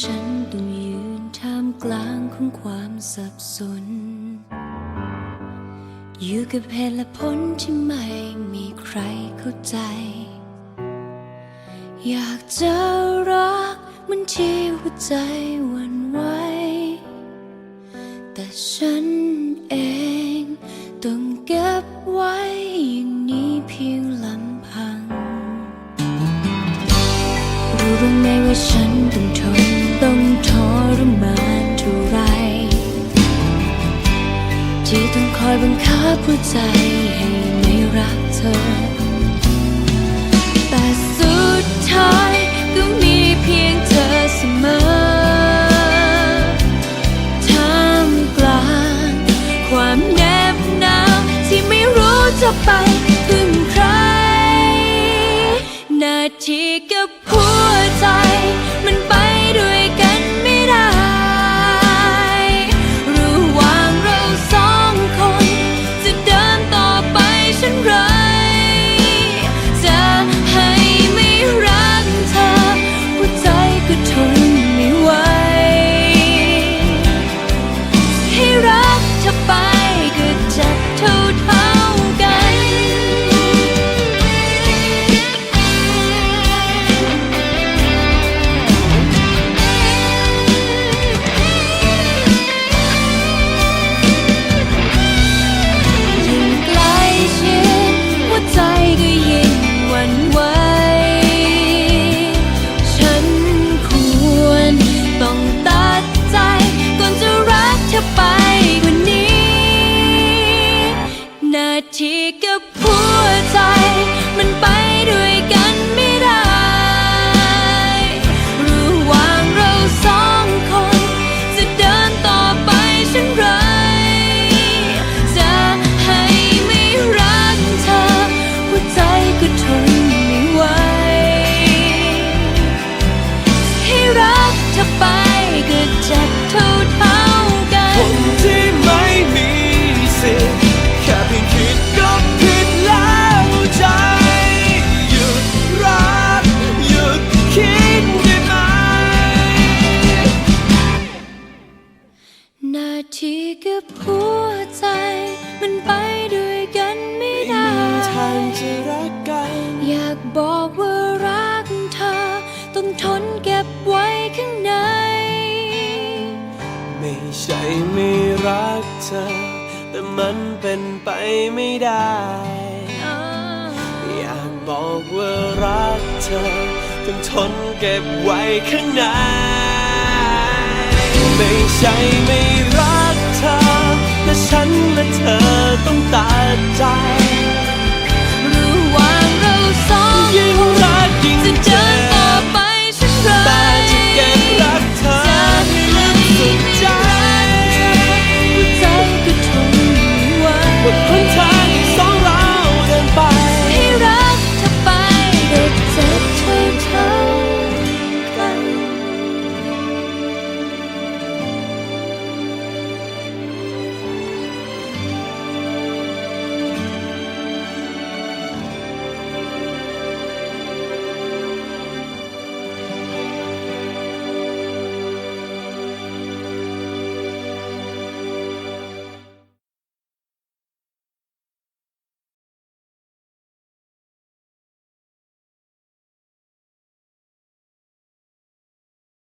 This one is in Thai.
ฉันต้องยืนท่ามกลางของความสับสน อยู่กับเหตุและผลที่ไม่มีใครเข้าใจ อยากจะรักเหมันที่หัวใจวันไหวแต่ฉันเองต้องเก็บไว้อย่างนี้เพียงลำพัง รู้บ้างไหมว่าฉันต้องทน องคอยบังคับหัวใจให้ไม่รักเธอ แต่สุดท้ายก็มีเพียงเธอเสมอท่ามกลางความแนบหนาวที่ไม่รู้จะไปพึ่งใคร นาทีกับหัวใจมันไป ที่กับหัวใจ มันไปด้วย ทีกับหัวใจ มันไปด้วยกันไม่ไม่ได้มีทางจะรักกัน อยากบอกว่ารักเธอ ต้องทนเก็บไว้ข้างใน ไม่ใช่ไม่รักเธอ แต่มันเป็นไปไม่ได้ อยากบอกว่ารักเธอ ต้องทนเก็บไว้ข้างใน ไม่ใช่ไม่รัก